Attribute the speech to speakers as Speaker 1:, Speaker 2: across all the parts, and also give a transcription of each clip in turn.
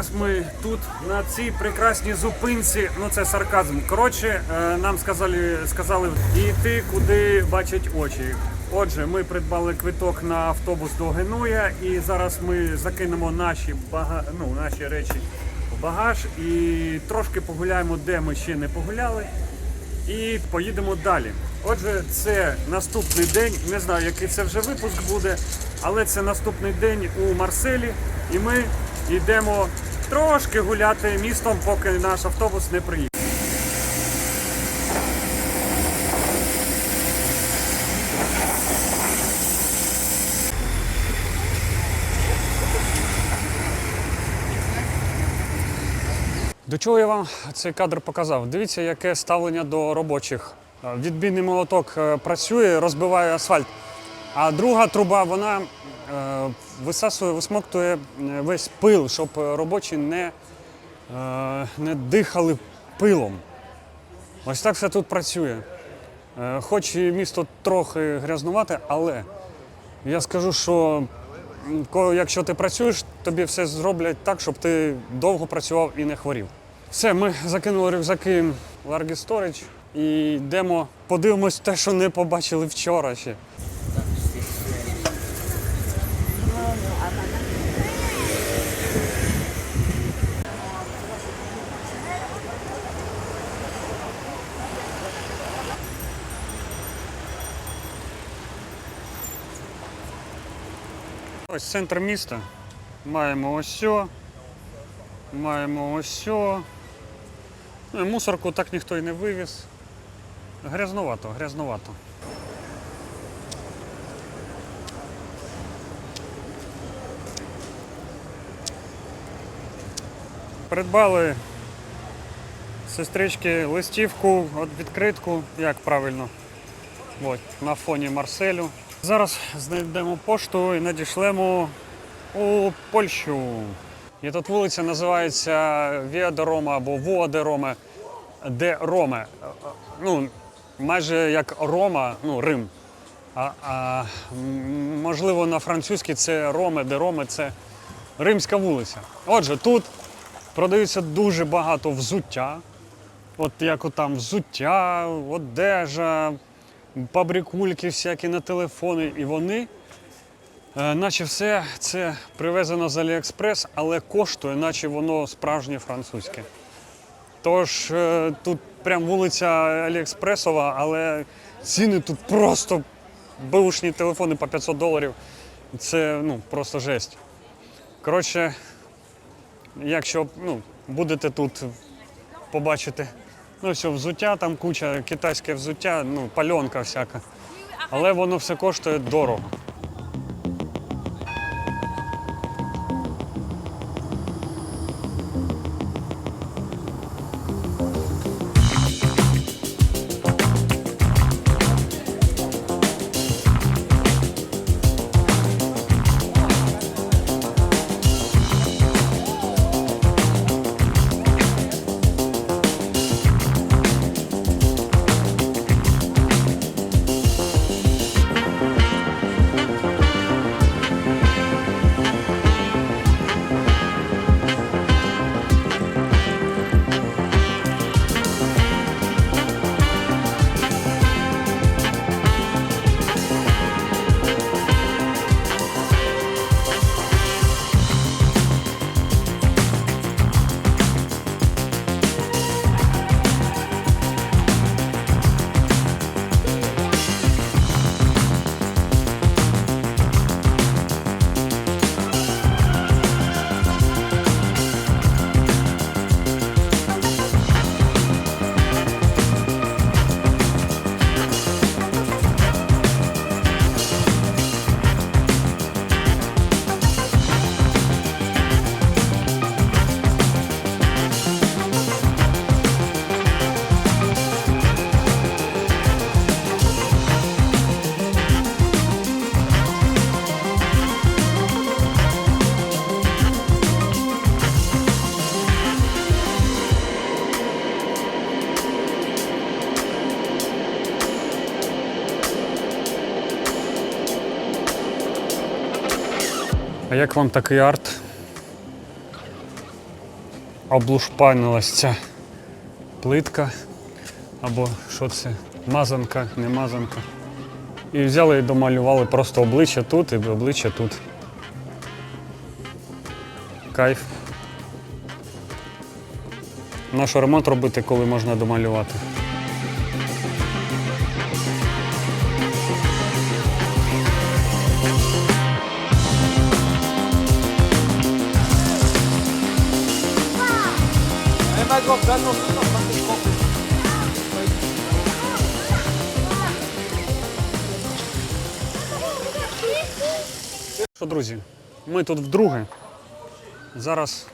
Speaker 1: зараз ми тут на цій прекрасній зупинці. Ну це сарказм. Коротше, е, нам сказали, сказали йти, куди бачать очі. Отже, ми придбали квиток на автобус до Генуя, і зараз ми закинемо наші бага... ну, наші речі в багаж і трошки погуляємо, де ми ще не погуляли. І поїдемо далі. Отже, це наступний день. Не знаю, який це вже випуск буде, але це наступний день у Марселі, і ми йдемо трошки гуляти містом, поки наш автобус не приїде. До чого я вам цей кадр показав? Дивіться, яке ставлення до робочих. Відбійний молоток е, працює, розбиває асфальт. А друга труба вона висасує, висмоктує е, весь пил, щоб е, робочі не, е, не дихали пилом. Ось так все тут працює. Е, Хоч і місто трохи грязнувате, але я скажу, що якщо ти працюєш, тобі все зроблять так, щоб ти довго працював і не хворів. Все, ми закинули рюкзаки в Storage і йдемо, подивимось те, що не побачили вчора ще. Ось центр міста. Маємо ось сьо. Маємо ось. Ну, мусорку так ніхто і не вивіз. Грязнувато, грязнувато. Придбали сестрички листівку, от відкритку, як правильно. От, на фоні Марселю. Зараз знайдемо пошту і надішлемо у Польщу. І тут вулиця називається Віа де Рома або Вуа де Роме. Ну, майже як Рома, ну, Рим. А, а можливо, на французькій це Роме, де Роме це римська вулиця. Отже, тут продаються дуже багато взуття. От як там взуття, одежа, пабрикульки всякі на телефони. І вони, е, наче все це привезено з Аліекспрес, але коштує, наче воно справжнє французьке. Тож е, тут прям вулиця Аліекспресова, але ціни тут просто беушні телефони по 500 доларів. Це ну, просто жесть. Коротше, якщо ну, будете тут побачити, ну все, взуття, там куча китайське взуття, ну, пальонка всяка. Але воно все коштує дорого. Як вам такий арт? облушпанилась ця плитка. Або що це? Мазанка, не мазанка. І взяли і домалювали просто обличчя тут і обличчя тут. Кайф. Нащо ремонт робити, коли можна домалювати? Що, друзі, ми тут вдруге. Зараз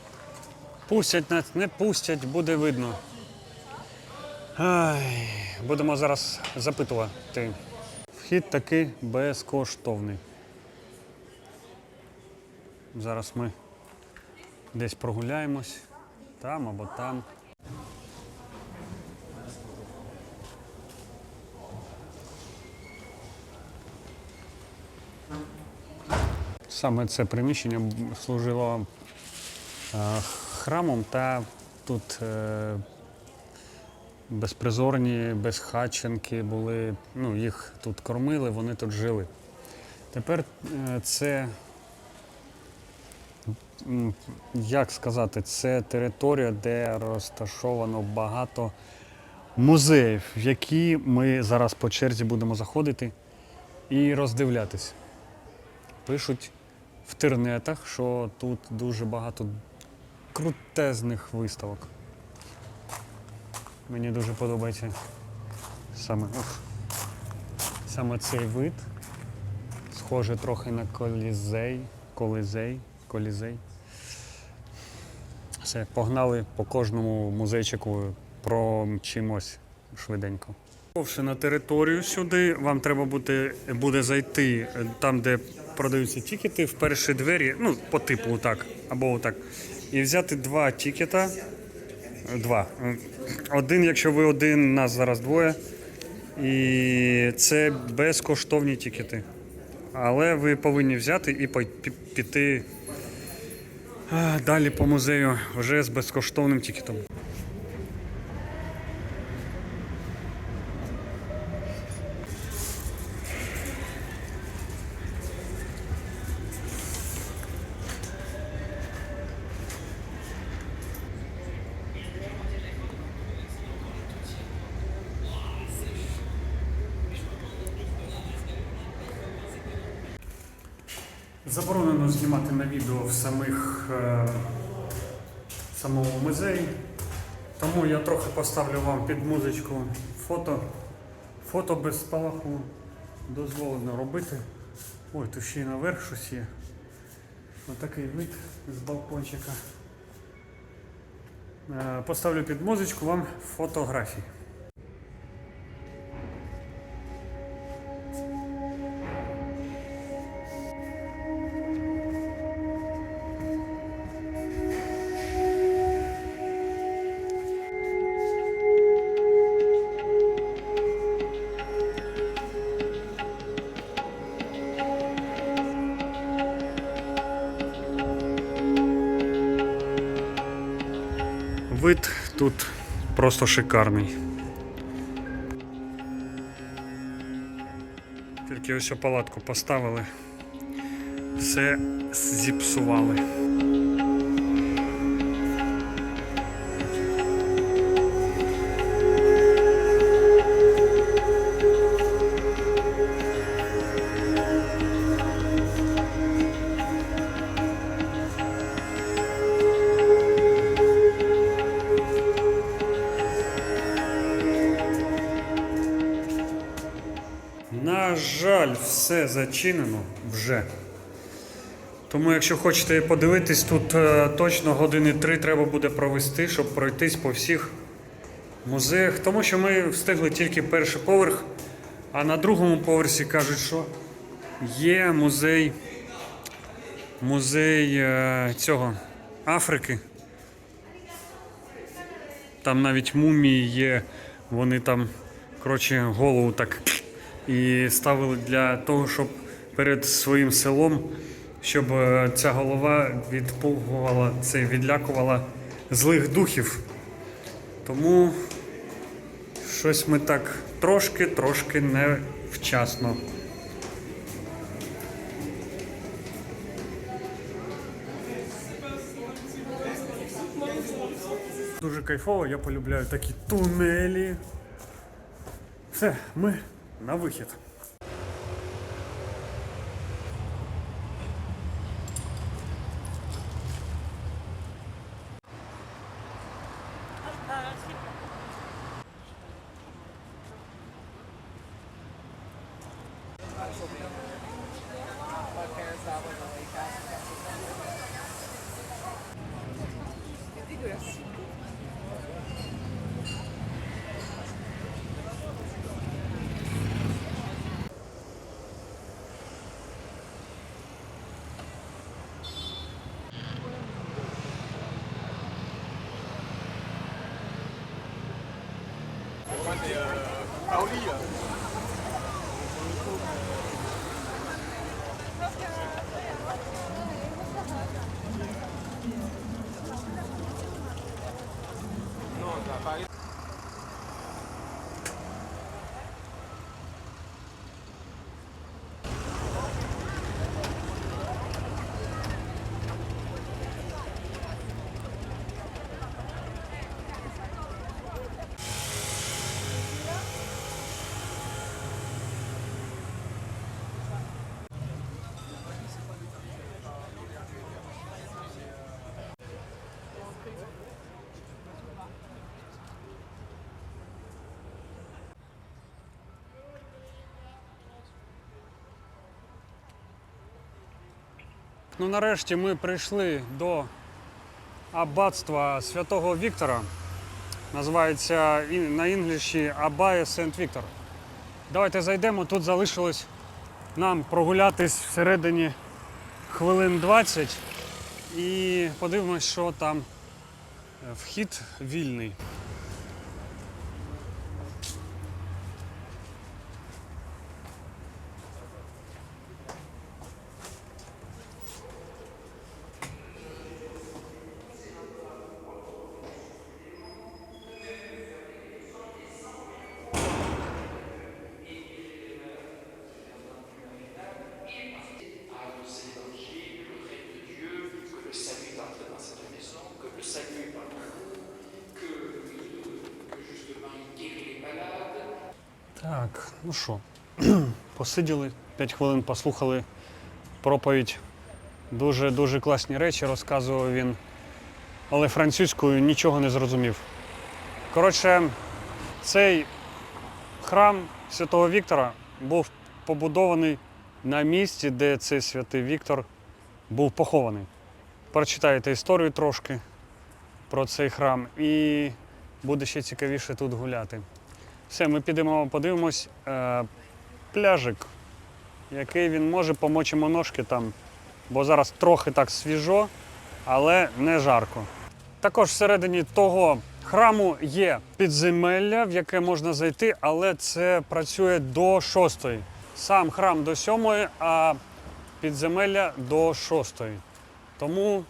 Speaker 1: пустять нас, не пустять, буде видно. Ай, будемо зараз запитувати. Вхід таки безкоштовний. Зараз ми десь прогуляємось, там або там. Саме це приміщення служило е, храмом та тут е, безпризорні, безхатченки були, ну, їх тут кормили, вони тут жили. Тепер е, це, як сказати, це територія, де розташовано багато музеїв, в які ми зараз по черзі будемо заходити і роздивлятись. Пишуть в тернетах, що тут дуже багато крутезних виставок. Мені дуже подобається саме, ух, саме цей вид. Схоже трохи на колізей, колізей, колізей. Все, погнали по кожному музейчику промчимось швиденько. Вовши на територію сюди, вам треба буде, буде зайти там, де продаються тікети, в перші двері, ну, по типу так, або отак. І взяти два тікета. Два. Один, якщо ви один, нас зараз двоє. І це безкоштовні тікети. Але ви повинні взяти і піти далі по музею вже з безкоштовним тікетом. Заборонено знімати на відео в самих е, самому музеї. Тому я трохи поставлю вам під музичку фото. Фото без спалаху дозволено робити. Ой, тут ще й наверх щось є. Отакий вид з балкончика. Е, Поставлю під музичку вам фотографії. Вид тут просто шикарний. Тільки ось палатку поставили, все зіпсували. Все зачинено вже. Тому, якщо хочете подивитись, тут е, точно години три треба буде провести, щоб пройтись по всіх музеях. Тому що ми встигли тільки перший поверх, а на другому поверсі кажуть, що є музей, музей е, цього Африки. Там навіть мумії є, вони там, коротше, голову так і ставили для того, щоб перед своїм селом, щоб е, ця голова відпугувала, це відлякувала злих духів. Тому щось ми так трошки-трошки невчасно. Дуже кайфово, я полюбляю такі тунелі. Все, ми на вихід. mais euh, Paoli. Ну, нарешті ми прийшли до аббатства святого Віктора. Називається на інгліші Абая Сент Віктор. Давайте зайдемо. Тут залишилось нам прогулятись всередині хвилин 20 і подивимось, що там Е, вхід вільний. Так, ну що, посиділи 5 хвилин, послухали проповідь. Дуже дуже класні речі розказував він, але французькою нічого не зрозумів. Коротше, цей храм Святого Віктора був побудований на місці, де цей святий Віктор був похований. Прочитаєте історію трошки про цей храм, і буде ще цікавіше тут гуляти. Все, ми підемо подивимось е, пляжик, який він може, помочимо ножки там, бо зараз трохи так свіжо, але не жарко. Також всередині того храму є підземелля, в яке можна зайти, але це працює до шостої. Сам храм до сьомої, а підземелля до шостої. Тому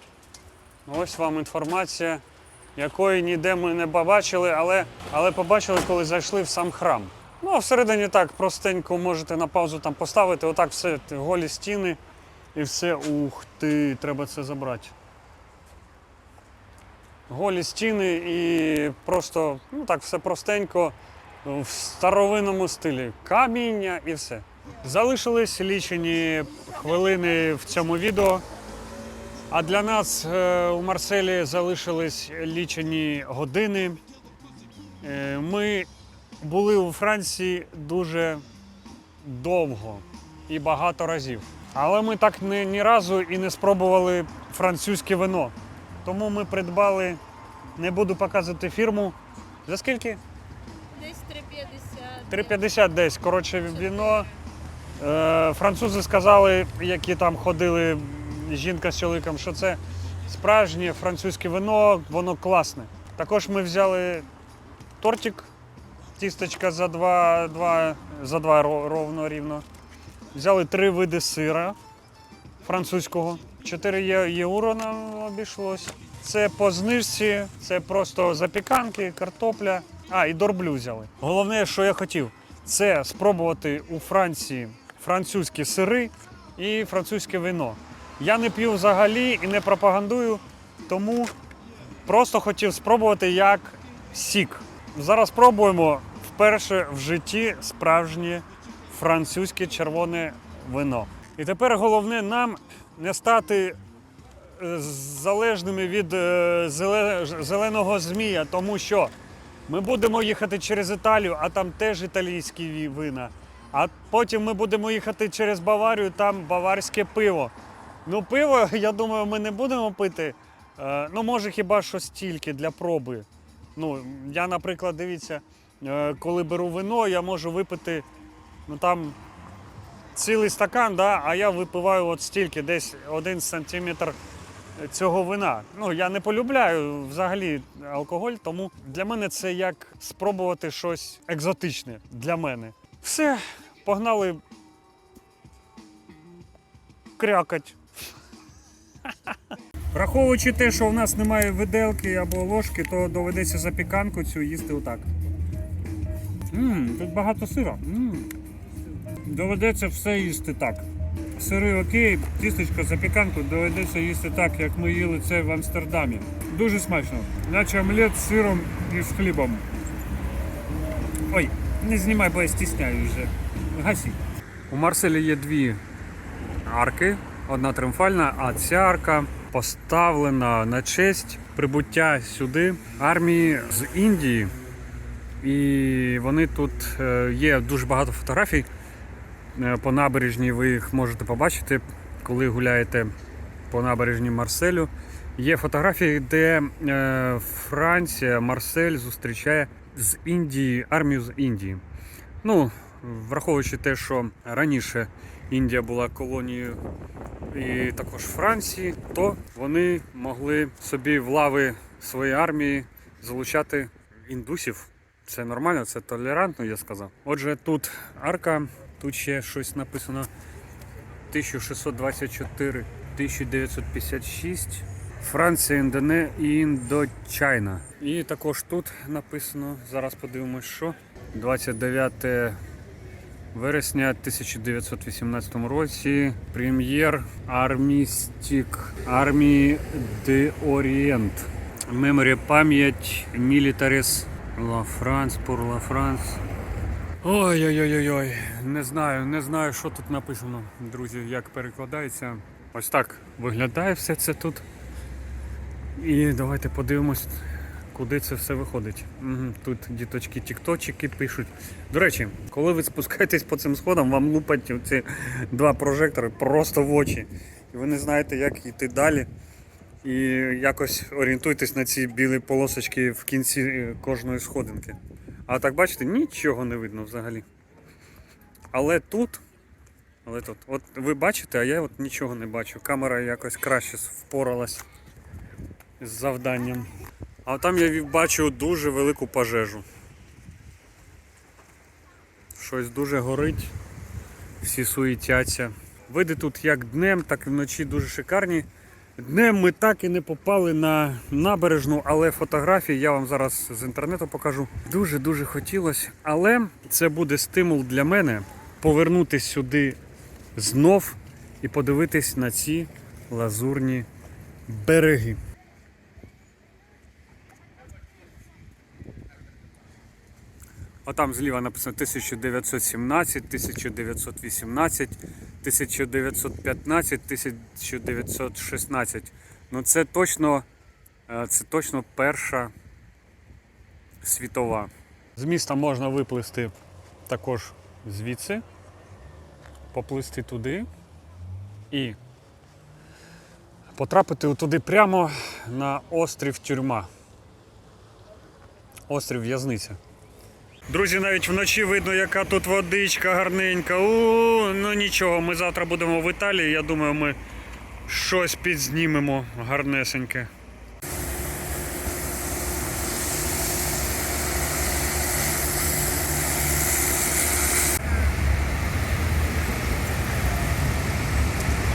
Speaker 1: ось вам інформація якої ніде ми не побачили, але, але побачили, коли зайшли в сам храм. Ну, а всередині так простенько можете на паузу там поставити, отак все, голі стіни і все. Ух ти, треба це забрати. Голі стіни і просто ну так все простенько в старовинному стилі. Каміння і все. Залишились лічені хвилини в цьому відео. А для нас е, у Марселі залишились лічені години. Е, Ми були у Франції дуже довго і багато разів. Але ми так ні, ні разу і не спробували французьке вино. Тому ми придбали, не буду показувати фірму. За скільки?
Speaker 2: Десь 3,50.
Speaker 1: 3,50 десь. Коротше, віно. Е, французи сказали, які там ходили жінка з чоловіком, що це справжнє французьке вино, воно класне. Також ми взяли тортик, тістечка за два, два, за два ровно рівно. Взяли три види сира французького. 4 євро нам обійшлось. це по знижці, це просто запіканки, картопля. А, і дорблю взяли. Головне, що я хотів, це спробувати у Франції французькі сири і французьке вино. Я не п'ю взагалі і не пропагандую, тому просто хотів спробувати як сік. Зараз спробуємо вперше в житті справжнє французьке червоне вино. І тепер головне нам не стати е, залежними від е, зеленого змія, тому що ми будемо їхати через Італію, а там теж італійські вина. А потім ми будемо їхати через Баварію, там баварське пиво. Ну, пиво, я думаю, ми не будемо пити. Е, Ну, може, хіба що стільки для проби. Ну, я, наприклад, дивіться, е, коли беру вино, я можу випити ну, там цілий стакан, да, а я випиваю от стільки, десь один сантиметр цього вина. Ну, я не полюбляю взагалі алкоголь, тому для мене це як спробувати щось екзотичне для мене. Все, погнали крякать. Враховуючи те, що в нас немає виделки або ложки, то доведеться запіканку цю їсти отак. Ммм, тут багато сира. Ммм. Доведеться все їсти так. Сири окей, тістечко, запіканку доведеться їсти так, як ми їли це в Амстердамі. Дуже смачно. Наче омлет з сиром і з хлібом. Ой, не знімай, бо я стісняю вже. Гасі. У Марселі є дві арки. Одна тріумфальна, а ця арка поставлена на честь прибуття сюди армії з Індії. І вони тут е, є дуже багато фотографій е, по набережній. Ви їх можете побачити, коли гуляєте по набережній Марселю. Є фотографії, де е, Франція, Марсель зустрічає з Індії армію з Індії. Ну, враховуючи те, що раніше Індія була колонією і також Франції, то вони могли собі в лави своєї армії залучати індусів. Це нормально, це толерантно, я сказав. Отже, тут арка, тут ще щось написано 1624, 1956. Франція, Індоне і Індочайна. І також тут написано, зараз подивимось, що 29 вересня 1918 році прем'єр армістик армії де Орієнт. Меморі пам'ять Мілітаріс Ла Франс, Пур Ла Франс. Ой-ой-ой-ой, не знаю, не знаю, що тут написано, друзі, як перекладається. Ось так виглядає все це тут. І давайте подивимось, куди це все виходить. Угу. Тут діточки тікточики пишуть. До речі, коли ви спускаєтесь по цим сходам, вам лупать ці два прожектори просто в очі. І ви не знаєте, як йти далі. І якось орієнтуйтесь на ці білі полосочки в кінці е, кожної сходинки. А так бачите, нічого не видно взагалі. Але тут, але тут, от ви бачите, а я от нічого не бачу. Камера якось краще впоралась з завданням. А там я бачу дуже велику пожежу. Щось дуже горить, всі суетяться. Види тут як днем, так і вночі дуже шикарні. Днем ми так і не попали на набережну, але фотографії я вам зараз з інтернету покажу. Дуже-дуже хотілося. Але це буде стимул для мене повернутися сюди знов і подивитись на ці лазурні береги. Отам зліва написано 1917, 1918, 1915, 1916. Ну це точно, е, це точно перша світова. З міста можна виплисти також звідси, поплисти туди і потрапити туди прямо на острів тюрма. Острів в'язниця. Друзі, навіть вночі видно, яка тут водичка гарненька. У, ну нічого, ми завтра будемо в Італії. Я думаю, ми щось підзнімемо гарнесеньке.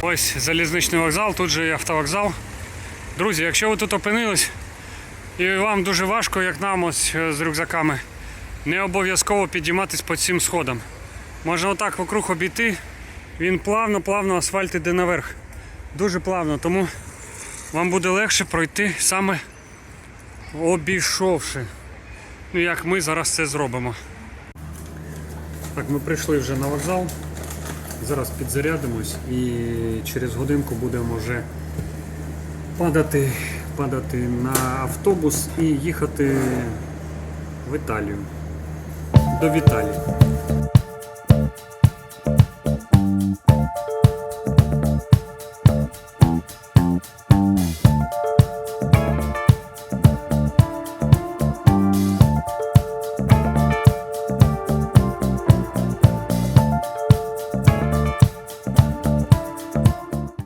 Speaker 1: Ось залізничний вокзал, тут же і автовокзал. Друзі, якщо ви тут опинились і вам дуже важко, як нам ось е, з рюкзаками, не обов'язково підійматись по цим сходам. Можна отак вокруг обійти, він плавно-плавно асфальт іде наверх. Дуже плавно, тому вам буде легше пройти саме обійшовши. Ну як ми зараз це зробимо. Так, ми прийшли вже на вокзал. Зараз підзарядимось і через годинку будемо вже падати, падати на автобус і їхати в Італію. До Віталії.